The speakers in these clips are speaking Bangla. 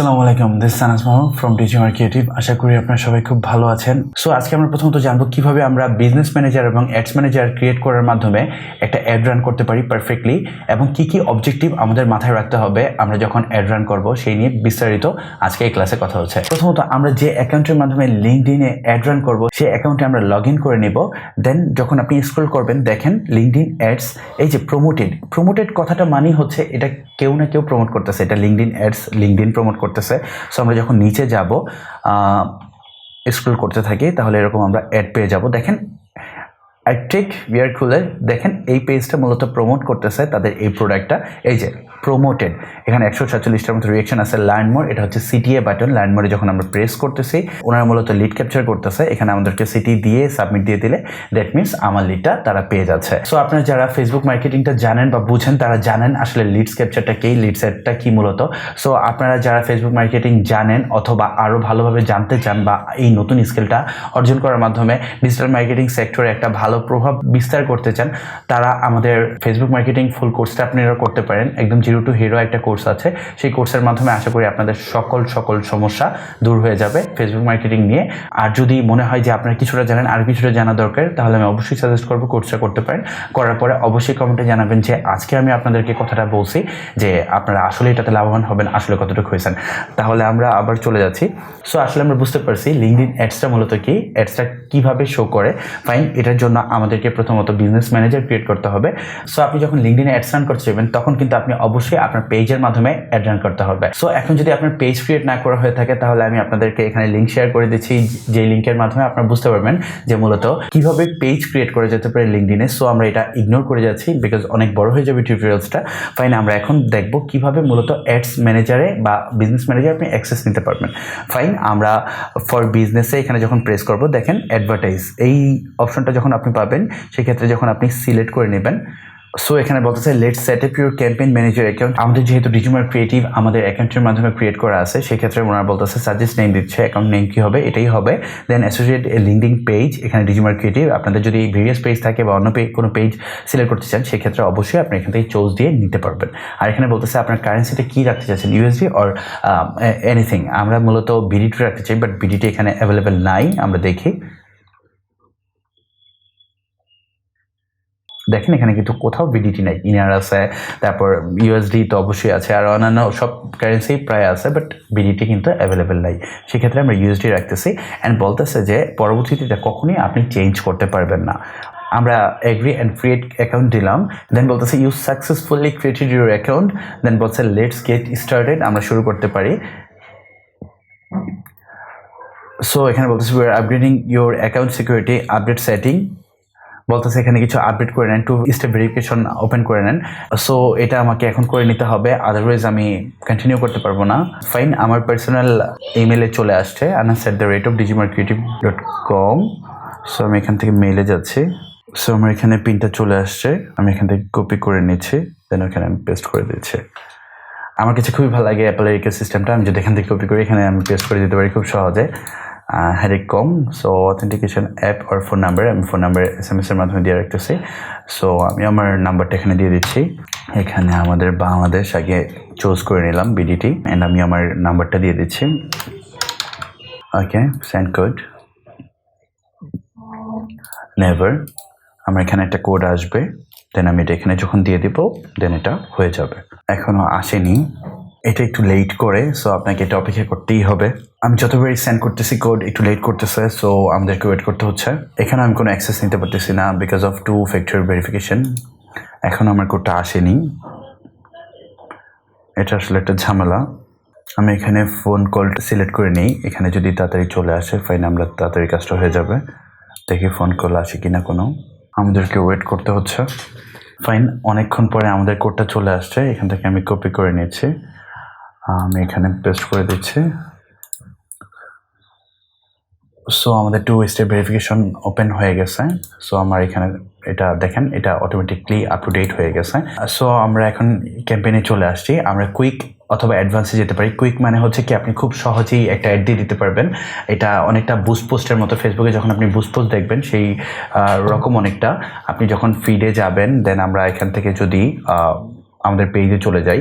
আসসালামু আলাইকুম this Sana's Mahmud from Digimar creative আশা করি আপনারা সবাই খুব ভালো আছেন। সো আজকে আমরা প্রথমত জানব কীভাবে আমরা বিজনেস ম্যানেজার এবং অ্যাডস ম্যানেজার ক্রিয়েট করার মাধ্যমে একটা অ্যাড রান করতে পারি পারফেক্টলি এবং কি কি অবজেক্টিভ আমাদের মাথায় রাখতে হবে আমরা যখন অ্যাড রান করব সেই নিয়ে বিস্তারিত আজকে এই ক্লাসে কথা হচ্ছে। প্রথমত আমরা যে অ্যাকাউন্টের মাধ্যমে লিঙ্কড ইনে অ্যাড রান করব সেই অ্যাকাউন্টে আমরা লগ ইন করে নেব। দেন যখন আপনি স্ক্রল করবেন, দেখেন লিঙ্কড ইন অ্যাডস এই যে প্রমোটেড প্রমোটেড কথাটা মানেই হচ্ছে এটা কেউ না কেউ প্রমোট করতেছে, এটা LinkedIn ads LinkedIn promote করতেছে। সো আমরা যখন নিচে যাব স্ক্রল করতে থাকি, তাহলে এরকম আমরা অ্যাড পেয়ে যাব। দেখেন অ্যাট্রিক বিয়ার খুলে দেখেন, এই পেজটা মূলত প্রমোট করতেছে তাদের এই প্রোডাক্টটা এই যে প্রমোটেড এখানে একশো সাতচল্লিশটার মতো রিয়েকশন আছে লার্নমোর এটা হচ্ছে সিটিএ বাটন লার্নমোরে যখন আমরা প্রেস করতেছি, ওনারা মূলত লিড ক্যাপচার করতেছে। এখানে আমাদেরকে সিটি দিয়ে সাবমিট দিয়ে দিলে দ্যাট মিনস আমার লিডটা তারা পেয়ে যাচ্ছে। সো আপনারা যারা ফেসবুক মার্কেটিংটা জানেন বা বুঝেন, তারা জানেন আসলে লিডস ক্যাপচারটা কি লিড সেটটা কি মূলত। সো আপনারা যারা ফেসবুক মার্কেটিং জানেন অথবা আরও ভালোভাবে জানতে চান বা এই নতুন স্কিলটা অর্জন করার মাধ্যমে ডিজিটাল মার্কেটিং সেক্টরে একটা ভালো প্রভাব বিস্তার করতে চান, তারা আমাদের ফেসবুক মার্কেটিং ফুল কোর্সটা আপনারা করতে পারেন। একদম জিরো টু হিরো একটা কোর্স আছে। সেই কোর্সের মাধ্যমে আশা করি আপনাদের সকল সকল সমস্যা দূর হয়ে যাবে ফেসবুক মার্কেটিং নিয়ে। আর যদি মনে হয় যে আপনারা কিছুটা জানেন, আর কিছুটা জানা দরকার, তাহলে আমি অবশ্যই সাজেস্ট করব কোর্সটা করতে পারেন। করার পরে অবশ্যই কমেন্টে জানাবেন যে আজকে আমি আপনাদেরকে কথাটা বলছি যে আপনারা আসলে এটাতে লাভবান হবেন, আসলে কতটুকু হয়েছেন। তাহলে আমরা আবার চলে যাচ্ছি। সো আসলে আমরা বুঝতে পারছি লিঙ্কডিন অ্যাডসটা মূলত কি অ্যাডসটা কীভাবে শো করে। ফাইন এটার জন্য আমাদেরকে প্রথমত বিজনেস ম্যানেজার ক্রিয়েট করতে হবে। সো আপনি যখন লিঙ্কডিনে অ্যাডস রান করতে যাবেন, তখন কিন্তু আপনি অবশ্যই আপনার পেজের মাধ্যমে অ্যাড রান করতে হবে। সো এখন যদি আপনার পেজ ক্রিয়েট না করা হয়ে থাকে, তাহলে আমি আপনাদেরকে এখানে লিঙ্ক শেয়ার করে দিচ্ছি, যে লিঙ্কের মাধ্যমে আপনারা বুঝতে পারবেন যে মূলত কীভাবে পেজ ক্রিয়েট করে যেতে পারে লিঙ্কডিনে সো আমরা এটা ইগনোর করে যাচ্ছি বিকজ অনেক বড় হয়ে যাবে টিউটোরিয়ালসটা ফাইন আমরা এখন দেখব কীভাবে মূলত অ্যাডস ম্যানেজারে বা বিজনেস ম্যানেজারে আপনি অ্যাক্সেস নিতে পারবেন। ফাইন আমরা ফর বিজনেসে এখানে যখন প্রেস করব, দেখেন অ্যাডভার্টাইজ এই অপশনটা যখন আপনি পাবেন, সেক্ষেত্রে যখন আপনি সিলেক্ট করে নেবেন সো এখানে বলতেছে let set up your campaign manager account আমাদের যেহেতু ডিজিমার ক্রিয়েটিভ, আমাদের অ্যাকাউন্টের মাধ্যমে ক্রিয়েট করা আছে, সেক্ষেত্রে ওনারা বলতেছে সাজেস্ট নেম দিচ্ছে অ্যাকাউন্ট নেম কী হবে, এটাই হবে। দেন অ্যাসোসিয়েট লিঙ্কিং পেজ এখানে ডিজিমার ক্রিয়েটিভ। আপনাদের যদি ভেরিয়াস পেজ থাকে বা অন্য কোনো পেজ সিলেক্ট করতে চান, সেক্ষেত্রে অবশ্যই আপনি এখান থেকে চোজ দিয়ে নিতে পারবেন। আর এখানে বলতেছে, আপনার কারেন্সিটা কী রাখতে চাচ্ছেন ইউএসডি অর এনিথিং আমরা মূলত বিডিটি রাখতে চাই বাট বিডিটি এখানে অ্যাভেলেবেল নাই, আমরা দেখি। দেখেন এখানে কিন্তু কোথাও বিডিটি নাই ইনার আছে, তারপর ইউএসডি তো অবশ্যই আছে, আর অন্যান্য সব কারেন্সি প্রায় আছে বাট বিডিটি কিন্তু অ্যাভেলেবেল নাই। সেক্ষেত্রে আমরা ইউএসডি রাখতেছি অ্যান্ড বলতেছে যে পরবর্তীতে এটা কখনই আপনি চেঞ্জ করতে পারবেন না। আমরা এগ্রি অ্যান্ড ক্রিয়েট অ্যাকাউন্ট দিলাম দেন বলতেছে you successfully created your account then বলছে লেটস গেট স্টার্টেড আমরা শুরু করতে পারি। সো এখানে বলতেছে we are upgrading your account security update setting বলতেছে এখানে কিছু আপডেট করে নেন টু স্টেপ ভেরিফিকেশন ওপেন করে নেন। সো এটা আমাকে এখন করে নিতে হবে আদারওয়াইজ আমি কন্টিনিউ করতে পারব না। ফাইন আমার পার্সোনাল ইমেলে চলে আসছে Anas at the rate of Digimar creative dot com so আমি এখান থেকে মেলে যাচ্ছি। সো আমার এখানে পিনটা চলে আসছে, আমি এখান থেকে কপি করে নিচ্ছি দেন ওখানে আমি পেস্ট করে দিচ্ছি। আমার কাছে খুবই ভালো লাগে অ্যাপেলের ইকো সিস্টেমটা আমি যদি এখান থেকে কপি করি, এখানে আমি পেস্ট করে দিতে পারি খুব সহজে। হ্যারেক কম। সো অথেন্টিকেশন অ্যাপ আর ফোন নাম্বার আমি ফোন নাম্বার এস এম এসের মাধ্যমে দিয়ে রাখতেছি। সো আমি আমার নাম্বারটা এখানে দিয়ে দিচ্ছি। এখানে আমাদের বাংলাদেশ আগে চুজ করে নিলাম বিডিটি অ্যান্ড আমি আমার নাম্বারটা দিয়ে দিচ্ছি। ওকে সেন্ড কোড নেভার আমার এখানে একটা কোড আসবে। দেন আমি এটা এখানে যখন দিয়ে দিব দেন এটা হয়ে যাবে। এখনও আসেনি। এটা একটু লেট করে সো আপনাকে এটা অপেক্ষা করতেই হবে। আমি যতবারই সেন্ড করতেছি কোড একটু লেট করতেছে সো আমাদেরকে ওয়েট করতে হচ্ছে। এখানে আমি কোনো অ্যাক্সেস নিতে পারতেছি না because of two factor verification এখন আমার কোডটা আসেনি। এটা আসলে একটা ঝামেলা। আমি এখানে ফোন কল সিলেক্ট করে নিই। এখানে যদি তাড়াতাড়ি চলে আসে ফাইন আমরা তাড়াতাড়ি কাজটা হয়ে যাবে। দেখি ফোন কল আসে কি না কোনো। আমাদেরকে ওয়েট করতে হচ্ছে। ফাইন অনেকক্ষণ পরে আমাদের কোডটা চলে আসছে। এখান থেকে আমি কপি করে নিয়েছি আমি এখানে পেস্ট করে দিচ্ছি। সো আমাদের টু স্টেপ ভেরিফিকেশন ওপেন হয়ে গেছে। সো আমার এখানে এটা দেখেন, এটা অটোমেটিকলি আপ টু ডেট হয়ে গেছে। সো আমরা এখন ক্যাম্পেইনে চলে আসছি। আমরা কুইক অথবা অ্যাডভান্সে যেতে পারি। কুইক মানে হচ্ছে কি, আপনি খুব সহজেই একটা অ্যাড দিয়ে দিতে পারবেন। এটা অনেকটা বুস্ট পোস্টের মতো ফেসবুকে যখন আপনি বুস্ট পোস্ট দেখবেন, সেই রকম অনেকটা আপনি যখন ফিডে যাবেন দেন আমরা এখান থেকে যদি আমাদের পেজে চলে যাই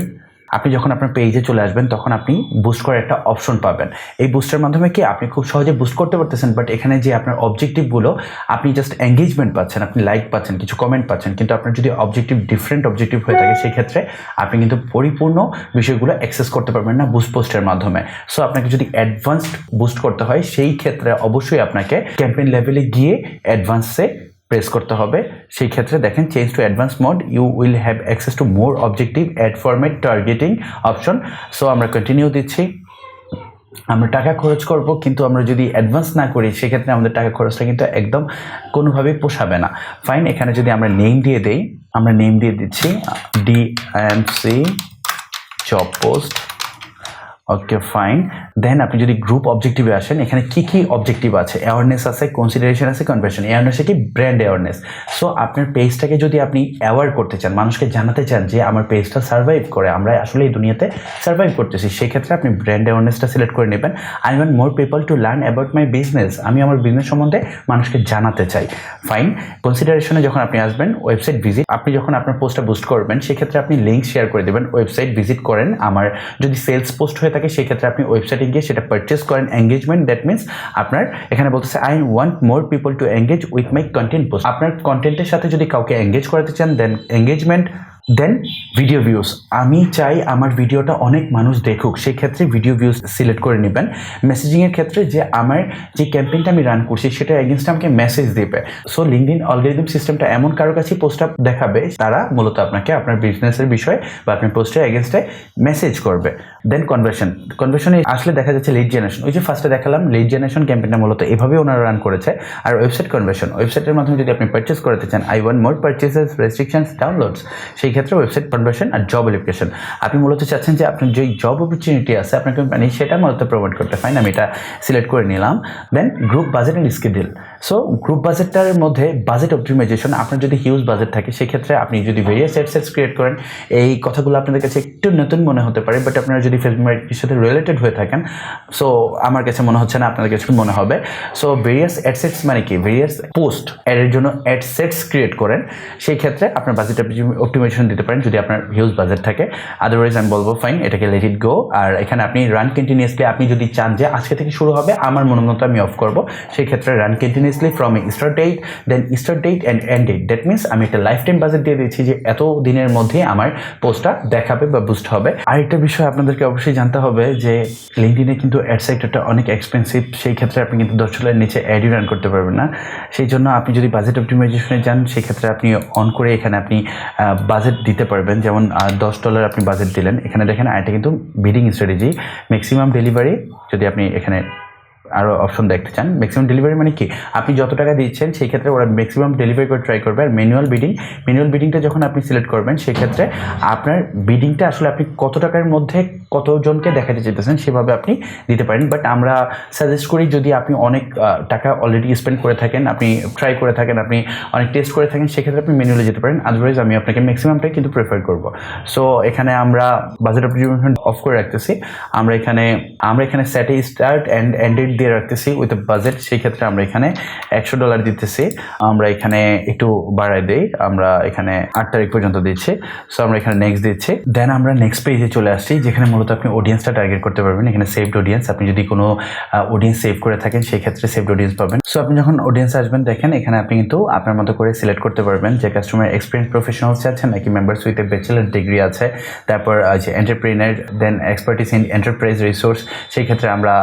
আপনি যখন আপনার পেজে চলে আসবেন, তখন আপনি বুস্ট করার একটা অপশন পাবেন। এই বুস্টের মাধ্যমে কি আপনি খুব সহজে বুস্ট করতে পারতেছেন বাট এখানে যে আপনার অবজেক্টিভগুলো আপনি জাস্ট এঙ্গেজমেন্ট পাচ্ছেন, আপনি লাইক পাচ্ছেন, কিছু কমেন্ট পাচ্ছেন, কিন্তু আপনার যদি অবজেক্টিভ ডিফারেন্ট অবজেক্টিভ হয়ে থাকে সেই ক্ষেত্রে আপনি কিন্তু পরিপূর্ণ বিষয়গুলো অ্যাক্সেস করতে পারবেন না বুস্ট পোস্টের মাধ্যমে। সো আপনাকে যদি অ্যাডভান্সড বুস্ট করতে হয়, সেই ক্ষেত্রে অবশ্যই আপনাকে ক্যাম্পেইন লেভেলে গিয়ে অ্যাডভান্সে প্রেস করতে হবে। সেই ক্ষেত্রে দেখেন change to advance mode you will have access to more objective ad format targeting option so আমরা কন্টিনিউ দিচ্ছি। আমরা টাকা খরচ করব, কিন্তু আমরা যদি অ্যাডভান্স না করি, সেক্ষেত্রে আমাদের টাকা খরচটা কিন্তু একদম কোনোভাবেই পোষাবে না। ফাইন এখানে যদি আমরা নেম দিয়ে দেই, আমরা নেম দিয়ে দিচ্ছি D M C job post okay fine then আপনি যদি গ্রুপ অবজেক্টিভে আসেন, এখানে কি কি অবজেক্টিভ আছে? অ্যাওয়ারনেস আছে কনসিডারেশন আছে কনভার্সন অ্যাওয়ারনেসে কি? ব্র্যান্ড অ্যাওয়ারনেস সো আপনার পেজটাকে যদি আপনি অ্যাওয়ার করতে চান, মানুষকে জানাতে চান যে আমার পেজটা সার্ভাইভ করে, আমরা আসলে এই দুনিয়াতে সার্ভাইভ করতেছি, সেক্ষেত্রে আপনি ব্র্যান্ড অ্যাওয়ারনেসটা সিলেক্ট করে নেবেন। I want more people to learn about my business আমি আমার বিজনেস সম্বন্ধে মানুষকে জানাতে চাই। ফাইন কনসিডারেশনে যখন আপনি আসবেন ওয়েবসাইট ভিজিট আপনি যখন আপনার পোস্টটা বুস্ট করবেন, সেক্ষেত্রে আপনি লিঙ্ক শেয়ার করে দেবেন ওয়েবসাইট ভিজিট করেন। আমার যদি সেলস পোস্ট হয়ে থাকে সেক্ষেত্রে আপনি ওয়েবসাইটে গিয়ে সেটা পারচেস করেন এঙ্গেজমেন্ট দ্যাট মিনস আপনার এখানে বলতেছে I want more people to engage with my content post আপনার কন্টেন্টের সাথে যদি কাউকে এঙ্গেজ করাতে চান then engagement then video views আমি চাই আমার ভিডিওটা অনেক মানুষ দেখুক, সেক্ষেত্রে ভিডিও ভিউজ সিলেক্ট করে নেবেন। মেসেজিংয়ের ক্ষেত্রে যে আমার যে ক্যাম্পেইনটা আমি রান করছি, সেটা এগেনস্ট আমাকে মেসেজ দেবে। সো লিঙ্কডিন অলগোরিদম সিস্টেমটা এমন কারও কাছে পোস্টটা দেখাবে, তারা মূলত আপনাকে আপনার বিজনেসের বিষয়ে বা আপনার পোস্টের এগেনস্টে মেসেজ করবে। দেন কনভার্সন কনভার্সনে আসলে দেখা যাচ্ছে লিড জেনারেশন ওই যে ফার্স্টে দেখালাম লিড জেনারেশন ক্যাম্পেইনটা মূলত এভাবে ওনারা রান করেছে। আর ওয়েবসাইট কনভার্সন ওয়েবসাইটের মাধ্যমে যদি আপনি পারচেস করতে চান I one more purchases restrictions downloads সেই ক্ষেত্রে ওয়েবসাইট কনভার্সন আর জব অ্যাপ্লিকেশন আপনি মূলত চাচ্ছেন যে আপনার যেই জব অপরচুনিটি আছে আপনার কোম্পানি সেটা মূলত প্রোভাইড করতে। ফাইন আমি এটা সিলেক্ট করে নিলাম। Then group budget and schedule so group বাজেটটার মধ্যে বাজেট অপটিমাইজেশন আপনার যদি হিউজ বাজেট থাকে, সেক্ষেত্রে আপনি যদি ভেরিয়াস সেটস ক্রিয়েট করেন, এই কথাগুলো আপনাদের কাছে একটু নতুন মনে হতে পারে বাট আপনারা যদি ফেসবুক মার্কেটের সাথে রিলেটেড হয়ে থাকেন সো আমার কাছে মনে হচ্ছে না, আপনাদের কাছে মনে হবে। সো ভেরিয়াস অ্যাডসেটস মানে কি? ভেরিয়াস পোস্ট অ্যাডের জন্য অ্যাডসেটস ক্রিয়েট করেন সেই ক্ষেত্রে আপনার বাজেট অপটিমাইজেশন দিতে পারেন, যদি আপনার হিউজ বাজেট থাকে। আদারওয়াইজ আমি বলব ফাইন এটাকে লেট ইট গো আর এখানে আপনি রান কন্টিনিউসলি আপনি যদি চান যে আজকে থেকে শুরু হবে, আমার মন মতো আমি অফ করব সেই ক্ষেত্রে run continuously from a start date then start date and end date that means আমি একটা লাইফ টাইম বাজেট দিয়ে দিচ্ছি যে এত দিনের মধ্যে আমার পোস্টটা দেখাবে বা বুস্ট হবে। আরেকটা বিষয় আপনাদেরকে অবশ্যই জানতে হবে যে লিঙ্কডিনে কিন্তু অ্যাড সেক্টরটা অনেক এক্সপেন্সিভ সেই ক্ষেত্রে আপনি কিন্তু দশ ডলারের নিচে অ্যাডই রান করতে পারবেন না। সেই জন্য আপনি যদি বাজেট অপটিমাইজেশনে যান, সেই ক্ষেত্রে আপনি অন করে এখানে আপনি বাজেট দিতে পারবেন। যেমন দশ ডলার আপনি বাজেট দিলেন। এখানে দেখেন এটা কিন্তু বিডিং স্ট্র্যাটেজি ম্যাক্সিমাম ডেলিভারি যদি আপনি এখানে আরও অপশন দেখতে চান। ম্যাক্সিমাম ডেলিভারি মানে কি? আপনি যত টাকা দিচ্ছেন, সেই ক্ষেত্রে ওরা ম্যাক্সিমাম ডেলিভারি করে ট্রাই করবে। আর ম্যানুয়াল বিডিং ম্যানুয়াল বিডিংটা যখন আপনি সিলেক্ট করবেন সেক্ষেত্রে আপনার বিডিংটা আসলে আপনি কত টাকার মধ্যে কতজনকে দেখাতে চাইতেছেন, সেভাবে আপনি দিতে পারেন। বাট আমরা সাজেস্ট করি, যদি আপনি অনেক টাকা অলরেডি স্পেন্ড করে থাকেন, আপনি ট্রাই করে থাকেন, আপনি অনেক টেস্ট করে থাকেন সেক্ষেত্রে আপনি ম্যানুয়ালি যেতে পারেন। আদারওয়াইজ আমি আপনাকে ম্যাক্সিমামটাই কিন্তু প্রেফার করব। সো এখানে আমরা বাজেট অপটিমাইজেশন অফ করে রাখতেছি। আমরা এখানে আমরা এখানে স্যাটে স্টার্ট অ্যান্ড এন্ডেড দিয়ে রাখতেছি উইথ বাজেট সেই ক্ষেত্রে আমরা এখানে একশো ডলার দিতেছি। আমরা এখানে একটু বাড়াই দিই, আমরা এখানে আট তারিখ পর্যন্ত দিচ্ছি। সো আমরা এখানে নেক্সট দিচ্ছি। দেন আমরা নেক্সট পেজে চলে আসছি, যেখানে মূলত আপনি অডিয়েন্সটা টার্গেট করতে পারবেন। এখানে সেভড অডিয়েন্স আপনি যদি কোনো অডিয়েন্স সেভ করে থাকেন, সেই ক্ষেত্রে সেভড অডিয়েন্স পাবেন। সো আপনি যখন অডিয়েন্স আসবেন, দেখেন এখানে আপনি কিন্তু আপনার মতো করে সিলেক্ট করতে পারবেন যে কাস্টমার এক্সপিরিয়েন্স প্রফেশনালস আছেন নাকি members with a bachelor degree আছে। তারপর যে entrepreneur then expertise in enterprise resource সেই ক্ষেত্রে আমরা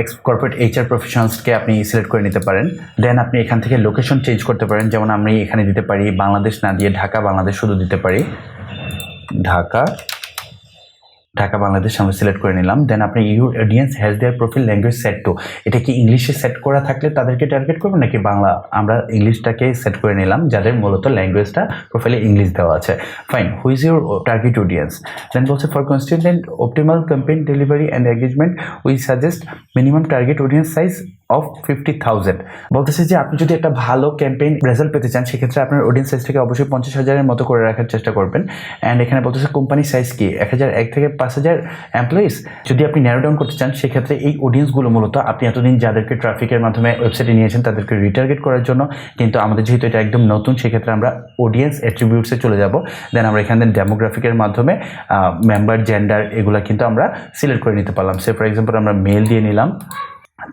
এক্স কর্পোরেট এইচআর প্রফেশনালসকে আপনি সিলেক্ট করে নিতে পারেন। দেন আপনি এখান থেকে লোকেশন চেঞ্জ করতে পারেন। যেমন আমি এখানে দিতে পারি, বাংলাদেশ না দিয়ে ঢাকা, বাংলাদেশ শুধু দিতে পারি। ঢাকা ঢাকা, বাংলাদেশ আমরা সিলেক্ট করে নিলাম। দেন আপনি your audience has their profile language set to এটা কি ইংলিশে সেট করা থাকলে তাদেরকে টার্গেট করব নাকি বাংলা? আমরা ইংলিশটাকে সেট করে নিলাম, যাদের মূলত ল্যাঙ্গুয়েজটা প্রোফাইলে ইংলিশ দেওয়া আছে। Fine who's your target audience then বলছে for consistent optimal campaign delivery and engagement we suggest minimum target audience size of fifty thousand বলতেছে যে আপনি যদি একটা ভালো ক্যাম্পেইন রেজাল্ট পেতে চান, সেক্ষেত্রে আপনার অডিয়েন্স সাইজটাকে অবশ্যই পঞ্চাশ হাজারের মতো করে রাখার চেষ্টা করবেন। অ্যান্ড এখানে বলতেছে কোম্পানি সাইজ কি? এক হাজার, এক থেকে পাঁচ হাজার এমপ্লয়িজ যদি আপনি ন্যারো ডাউন করতে চান, সেক্ষেত্রে এই অডিয়েন্সগুলো মূলত আপনি এতদিন যাদেরকে ট্রাফিকের মাধ্যমে ওয়েবসাইটে নিয়েছেন, তাদেরকে রিটার্গেট করার জন্য। কিন্তু আমাদের যেহেতু এটা একদম নতুন, সেক্ষেত্রে আমরা অডিয়েন্স অ্যাট্রিবিউটসে চলে যাব। দেন আমরা এখান ডেমোগ্রাফিকের মাধ্যমে মেম্বার জেন্ডার এগুলো কিন্তু আমরা সিলেক্ট করে নিতে পারলাম। সে ফর এক্সাম্পল আমরা মেল দিয়ে নিলাম।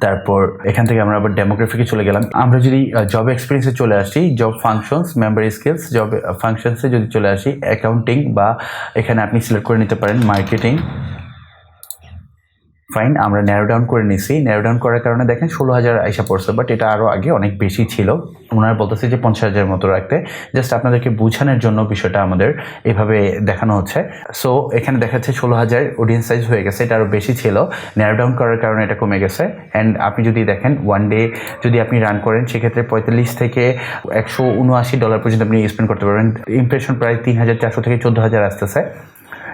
তারপর এখান থেকে আমরা আবার ডেমোগ্রাফিকে চলে গেলাম। আমরা যদি জব এক্সপিরিয়েন্সে চলে আসি job functions member skills job ফাংশনসে যদি চলে আসি অ্যাকাউন্টিং বা এখানে আপনি সিলেক্ট করে নিতে পারেন মার্কেটিং ফাইন আমরা ন্যারো ডাউন করে নিছি। ন্যারো ডাউন করার কারণে দেখেন ষোলো হাজার আইসা পড়ছে বাট এটা আরও আগে অনেক বেশি ছিল। ওনারা বলতেছে যে পঞ্চাশ হাজারের মতো রাখতে। জাস্ট আপনাদেরকে বোঝানোর জন্য বিষয়টা আমাদের এভাবে দেখানো হচ্ছে। সো এখানে দেখাচ্ছে ষোলো হাজার অডিয়েন্স সাইজ হয়ে গেছে, এটা আরও বেশি ছিল। ন্যারো ডাউন করার কারণে এটা কমে গেছে। অ্যান্ড আপনি যদি দেখেন ওয়ান ডে যদি আপনি রান করেন, সেক্ষেত্রে পঁয়তাল্লিশ থেকে একশো উনআশি ডলার পর্যন্ত আপনি স্পেন্ড করতে পারবেন। ইমপ্রেশন প্রায় তিন হাজার চারশো থেকে চোদ্দ হাজার আসতেছে।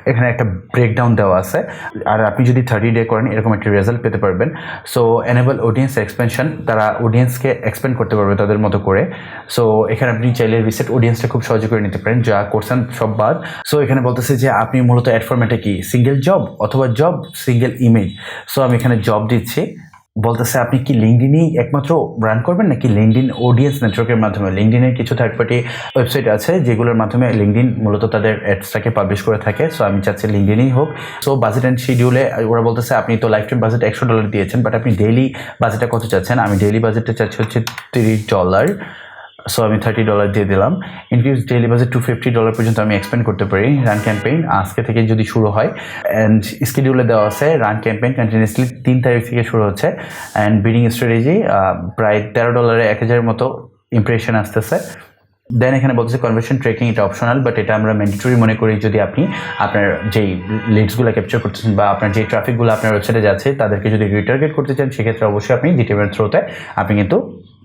এখানে একটা ব্রেকডাউন দেওয়া আছে। আর আপনি যদি থার্টি ডে করেন, এরকম একটি রেজাল্ট পেতে পারবেন। সো এনেবল অডিয়েন্স এক্সপেনশন তারা অডিয়েন্সকে এক্সপেন্ড করতে পারবে তাদের মতো করে। সো এখানে আপনি চাইলে রিসেট অডিয়েন্সটা খুব সহজে করে নিতে পারেন, যা করছেন সব বাদ। সো এখানে বলতেছে যে, আপনি মূলত অ্যাড ফর্মেটে কি? সিঙ্গেল জব অথবা জব সিঙ্গেল ইমেজ সো আমি এখানে জব দিচ্ছি। বলতেছে, আপনি কি লিঙ্কডিনই একমাত্র রান করবেন নাকি লিঙ্কডিন অডিয়েন্স নেটওয়ার্কের মাধ্যমে? লিঙ্কডিনের কিছু থার্ড পার্টি ওয়েবসাইট আছে, যেগুলোর মাধ্যমে লিঙ্কডিন মূলত তাদের অ্যাডসটাকে পাবলিশ করে থাকে। সো আমি চাচ্ছি লিঙ্কডিনই হোক। সো বাজেট অ্যান্ড শিডিউলে ওরা বলতেছে, আপনি তো লাইফ টাইম বাজেট একশো ডলার দিয়েছেন বাট আপনি ডেইলি বাজেটটা কত চাচ্ছেন? আমি ডেইলি বাজেটটা চাচ্ছি হচ্ছে তিরিশ ডলার সো আমি থার্টি ডলার দিয়ে দিলাম। Increase daily budget to fifty dollar পর্যন্ত আমি এক্সপেন্ড করতে পারি। রান ক্যাম্পেইন আজকে থেকে যদি শুরু হয়। অ্যান্ড স্কেডিউলে দেওয়া আছে। রান ক্যাম্পেইন কন্টিনিউসলি তিন তারিখ থেকে শুরু হচ্ছে। অ্যান্ড বিডিং স্ট্র্যাটেজি প্রায় তেরো ডলারে এক হাজারের মতো ইমপ্রেশন আসতেছে। দেন এখানে বলতেছে কনভার্সন ট্রেকিং এটা অপশনাল বাট এটা আমরা ম্যান্ডেটরি মনে করি যদি আপনি আপনার যেই লিডসগুলো ক্যাপচার করতেছেন বা আপনার যে ট্রাফিকগুলো আপনার ওয়েবসাইটে যাচ্ছে, তাদেরকে যদি রিটার্গেট করতে চান, সেক্ষেত্রে অবশ্যই আপনি ডিটেমের থ্রুতে আপনি কিন্তু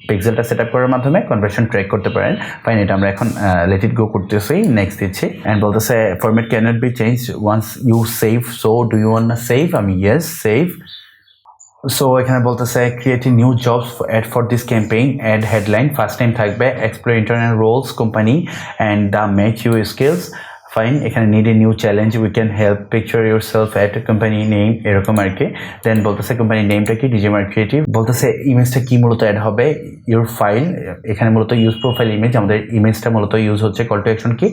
পিক্সেলটা সেট আপ করার মাধ্যমে কনভার্সন ট্র্যাক করতে পারেন। ফাইন এটা আমরা এখন লেট ইট গো করতেছি। নেক্সট দিচ্ছি। অ্যান্ড বলতেছে format can't be change once you save so do you want save আমি ইয়েস সেভ সো এখানে বলতেছে create new jobs ad for this campaign ad headline first time থাকবে explore internal roles company and the match you skills fine এখানে need a new challenge we can help picture yourself at company name এরকম আর কি। দেন বলতেছে কোম্পানির নেমটা কি? ডিজে মার্ক ক্রিয়েটিভ বলতেছে ইমেজটা কি মূলত অ্যাড হবে? ইউর ফাইল এখানে মূলত ইউজ প্রোফাইল ইমেজ আমাদের ইমেজটা মূলত ইউজ হচ্ছে কল টু অ্যাকশন কি?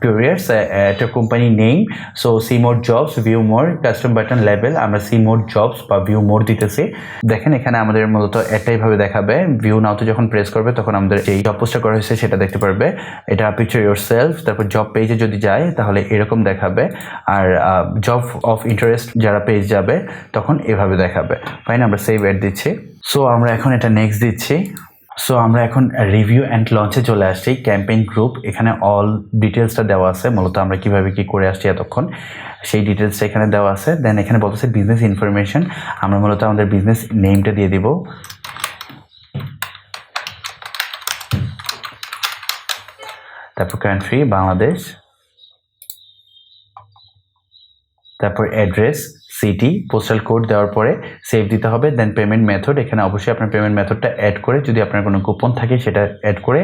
Periods at a company name so see more jobs view more custom button level আমরা সি মোর জবস বা ভিউ মোর দিতেছি। দেখেন এখানে আমাদের মূলত একটাই ভাবে দেখাবে। ভিউ নাওতে যখন প্রেস করবে, তখন আমাদের এই জব পোস্টটা করা হয়েছে, সেটা দেখতে পারবে। এটা পিকচার ইউর সেলফ তারপর জব পেজে যদি যায় তাহলে এরকম দেখাবে। আর জব অফ ইন্টারেস্ট যারা পেজ যাবে, তখন এভাবে দেখাবে। ফাইন আমরা সেভ অ্যাড দিচ্ছি। সো আমরা এখন এটা নেক্সট দিচ্ছি। সো আমরা এখন রিভিউ অ্যান্ড লঞ্চে চলে আসছি। ক্যাম্পেইন গ্রুপ এখানে অল ডিটেলসটা দেওয়া আছে। মূলত আমরা কীভাবে কি করে আসছি এতক্ষণ, সেই ডিটেলসটা এখানে দেওয়া আছে। দেন এখানে বলতেছে বিজনেস ইনফরমেশন আমরা মূলত আমাদের বিজনেস নেমটা দিয়ে দিব। তারপর কান্ট্রি বাংলাদেশ। তারপর অ্যাড্রেস সিটি পোস্টাল কোড দেওয়ার পরে সেভ দিতে হবে দেন পেমেন্ট মেথড এখানে অবশ্যই আপনার পেমেন্ট মেথডটা অ্যাড করে যদি আপনার কোনো কুপন থাকে সেটা অ্যাড করে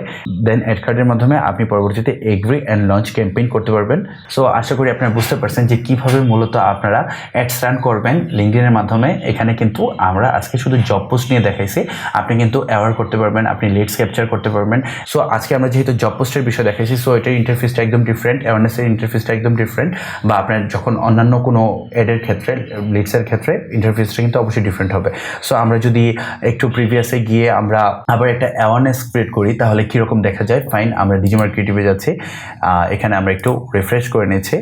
দেন অ্যাড কার্ডের মাধ্যমে আপনি পরবর্তীতে এগ্রি অ্যান্ড লঞ্চ ক্যাম্পেইন করতে পারবেন। সো আশা করি আপনারা বুঝতে পারছেন যে কীভাবে মূলত আপনারা অ্যাডস রান করবেন লিঙ্কডিনের মাধ্যমে। এখানে কিন্তু আমরা আজকে শুধু জব পোস্ট নিয়ে দেখাইছি। আপনি কিন্তু অ্যাওয়ার করতে পারবেন, আপনি লিডস ক্যাপচার করতে পারবেন। সো আজকে আমরা যেহেতু জব পোস্টের বিষয় দেখাইছি সো এটার ইন্টারফেসটা একদম ডিফারেন্ট অ্যাওয়ারনেসের ইন্টারফেসটা একদম ডিফারেন্ট বা আপনার যখন অন্যান্য কোনো অ্যাডের ক্ষেত্রে লিডসের ক্ষেত্রে ইন্টারফেসটা কিন্তু অবশ্যই ডিফারেন্ট হবে। সো আমরা যদি একটু প্রিভিয়াসে গিয়ে আমরা আবার একটা অ্যাওয়ারনেস ক্রিয়েট করি, তাহলে কীরকম দেখা যায়? ফাইন আমরা ডিজিমার ক্রিয়েটিভে যাচ্ছি। এখানে আমরা একটু রিফ্রেশ করে নিচ্ছি।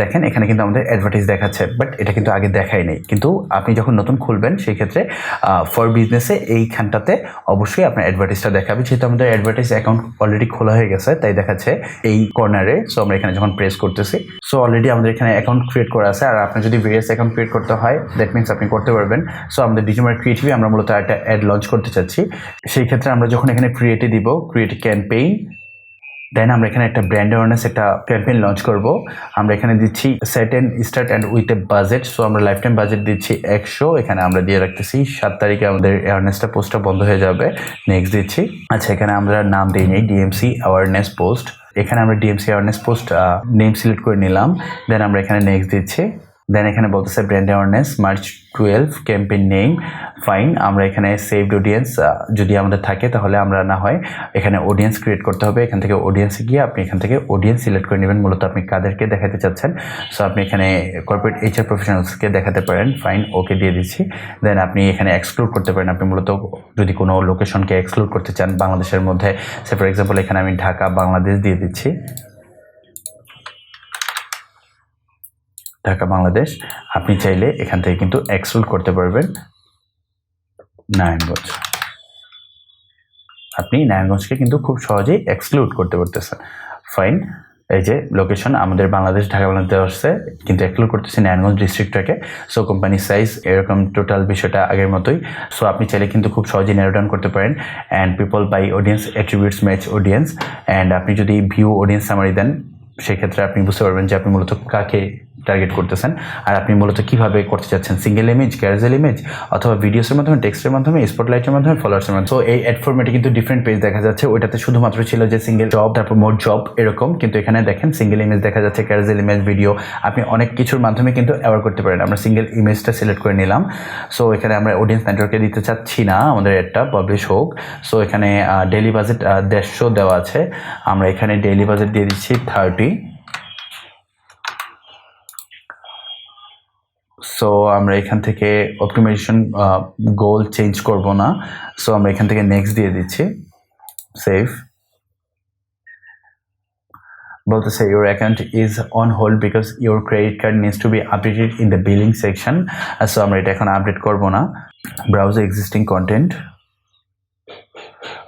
দেখেন, এখানে কিন্তু আমাদের অ্যাডভার্টাইজ দেখাচ্ছে বাট এটা কিন্তু আগে দেখাই নেই। কিন্তু আপনি যখন নতুন খুলবেন, সেই ক্ষেত্রে ফর বিজনেসে এইখানটাতে অবশ্যই আপনার অ্যাডভার্টাইজটা দেখাবে। যেহেতু আমাদের অ্যাডভার্টাইজ অ্যাকাউন্ট অলরেডি খোলা হয়ে গেছে, তাই দেখাচ্ছে এই কর্নারে সো আমরা এখানে যখন প্রেস করতেছি সো অলরেডি আমাদের এখানে অ্যাকাউন্ট ক্রিয়েট করা আছে। আর আপনার যদি ভেরিয়াস অ্যাকাউন্ট ক্রিয়েট করতে হয় দ্যাট মিনস আপনি করতে পারবেন। সো আমাদের ডিজিমার ক্রিয়েটিভে আমরা মূলত একটা অ্যাড লঞ্চ করতে চাচ্ছি। সেই ক্ষেত্রে আমরা যখন এখানে ক্রিয়েটে দিব ক্রিয়েট ক্যাম্পেইন দেন আমরা এখানে একটা ব্র্যান্ড অ্যাওয়ারনেস একটা ক্যাম্পেইন লঞ্চ করব। আমরা এখানে দিচ্ছি set end start and with a budget so আমরা লাইফ টাইম বাজেট দিচ্ছি একশো। এখানে আমরা দিয়ে রাখতেছি সাত তারিখে আমাদের অ্যাওয়ারনেসটা পোস্টটা বন্ধ হয়ে যাবে। নেক্সট দিচ্ছি। আচ্ছা এখানে আমরা নাম দিই নেই ডিএমসি অ্যাওয়ারনেস পোস্ট এখানে আমরা DMC awareness post name select করে নিলাম। দেন আমরা এখানে নেক্সট দিচ্ছি। দেন এখানে বলতেছে brand awareness March twelve campaign name fine আমরা এখানে সেভড অডিয়েন্স যদি আমাদের থাকে তাহলে আমরা না হয় এখানে অডিয়েন্স ক্রিয়েট করতে হবে। এখান থেকে অডিয়েন্সে গিয়ে আপনি এখান থেকে অডিয়েন্স সিলেক্ট করে নেবেন। মূলত আপনি কাদেরকে দেখাতে চাচ্ছেন। সো আপনি এখানে কর্পোরেট এইচআর প্রফেশনালসকে দেখাতে পারেন। ফাইন ওকে দিয়ে দিচ্ছি। দেন আপনি এখানে এক্সক্লুড করতে পারেন। আপনি মূলত যদি কোনো লোকেশনকে এক্সক্লুড করতে চান, বাংলাদেশের মধ্যে সে ফর এক্সাম্পল এখানে আমি ঢাকা, বাংলাদেশ দিয়ে দিচ্ছি। ঢাকা, বাংলাদেশ। আপনি চাইলে এখান থেকে কিন্তু এক্সক্লুড করতে পারবেন নারায়ণগঞ্জ। আপনি নারায়ণগঞ্জকে কিন্তু খুব সহজেই এক্সক্লুড করতে পারতেছেন। ফাইন এই যে লোকেশন আমাদের বাংলাদেশ, ঢাকা, বাংলাদেশ আসছে, কিন্তু এক্সক্লুড করতেছি নারায়ণগঞ্জ ডিস্ট্রিক্টটাকে সো কোম্পানি সাইজ এরকম টোটাল বিষয়টা আগের মতোই। সো আপনি চাইলে কিন্তু খুব সহজেই ন্যারো ডাউন করতে পারেন। And people by audience attributes match audience and আপনি যদি ভিউ অডিয়েন্স সামারি দেন, সেক্ষেত্রে আপনি বুঝতে পারবেন যে আপনি মূলত কাকে টার্গেট করতেছেন। আর আপনি মূলত কীভাবে করতে চাচ্ছেন? সিঙ্গেল ইমেজ ক্যাজুয়াল ইমেজ অথবা ভিডিওসের মাধ্যমে টেক্সটের মাধ্যমে স্পটলাইটের মাধ্যমে ফলোয়ার্সের মাধ্যমে। সো এই অ্যাড ফর্মেটে কিন্তু ডিফারেন্ট পেজ দেখা যাচ্ছে। ওইটাতে শুধুমাত্র ছিল যে সিঙ্গেল জব তারপর মোট জব এরকম। কিন্তু এখানে দেখেন সিঙ্গেল ইমেজ দেখা যাচ্ছে ক্যাজুয়াল ইমেজ ভিডিও আপনি অনেক কিছুর মাধ্যমে কিন্তু অ্যাওয়ার করতে পারেন। আমরা সিঙ্গেল ইমেজটা সিলেক্ট করে নিলাম। সো এখানে আমরা অডিয়েন্স নেটওয়ার্কে দিতে চাচ্ছি না, আমাদের অ্যাডটা পাবলিশ হোক। সো এখানে ডেইলি বাজেট দেড়শো দেওয়া আছে। আমরা এখানে ডেইলি বাজেট দিয়ে দিচ্ছি থার্টি সো আমরা এখান থেকে অপটিমাইজেশন গোল চেঞ্জ করব না। সো আমরা এখান থেকে নেক্সট দিয়ে দিচ্ছি। সেভ বলতেছে, your account is on hold because your credit card needs to be updated in the billing section. So আমরা এটা এখন আপডেট করব না। ব্রাউজ এক্সিস্টিং কন্টেন্ট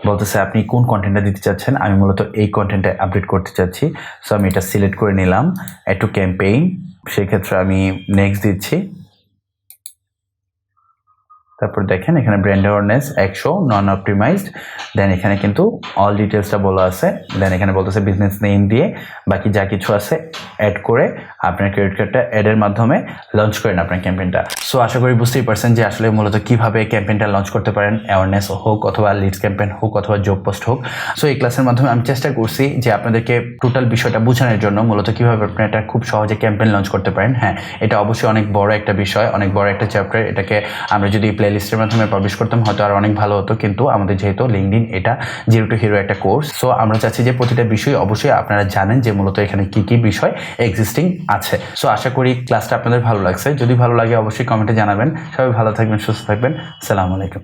বলতেছে, আপনি কোন কন্টেন্টটা দিতে চাচ্ছেন? আমি মূলত এই কন্টেন্টটা আপডেট করতে চাচ্ছি। সো আমি এটা সিলেক্ট করে নিলাম। একটু ক্যাম্পেইন সেক্ষেত্রে আমি নেক্সট দিচ্ছি। তারপর দেখেন এখানে ব্র্যান্ড অ্যাওয়ারনেস একশো নন অপটিমাইজড দেন এখানে কিন্তু অল ডিটেলসটা বলা আছে দেন এখানে বলতেছে বিজনেস নেম দিয়ে বাকি যা কিছু আছে অ্যাড করে আপনার ক্রেডিট কার্ডটা অ্যাডের মাধ্যমে লঞ্চ করেন আপনার ক্যাম্পেইনটা সো আশা করি বুঝতেই পারছেন যে আসলে মূলত কীভাবে ক্যাম্পেইনটা লঞ্চ করতে পারেন অ্যাওয়ারনেস হোক অথবা লিডস ক্যাম্পেইন হোক অথবা জব পোস্ট হোক। সো এই ক্লাসের মাধ্যমে আমি চেষ্টা করছি যে আপনাদেরকে টোটাল বিষয়টা বোঝানোর জন্য মূলত কীভাবে আপনি এটা খুব সহজে ক্যাম্পেইন লঞ্চ করতে পারেন। হ্যাঁ এটা অবশ্যই অনেক বড় একটা বিষয়, অনেক বড় একটা চ্যাপ্টার এটাকে আমরা যদি প্লে লিস্টের মাধ্যমে পাবলিশ করতাম, হয়তো আর অনেক ভালো হতো, কিন্তু আমাদের যেহেতু লিঙ্কডিন এটা জিরো টু হিরো একটা কোর্স সো আমরা চাচ্ছি যে প্রতিটা বিষয় অবশ্যই আপনারা জানেন যে মূলত এখানে কি কি বিষয় এক্সিস্টিং আছে। সো আশা করি ক্লাসটা আপনাদের ভালো লাগছে। যদি ভালো লাগে অবশ্যই কমেন্টে জানাবেন। সবাই ভালো থাকবেন, সুস্থ থাকবেন। সালামু আলাইকুম।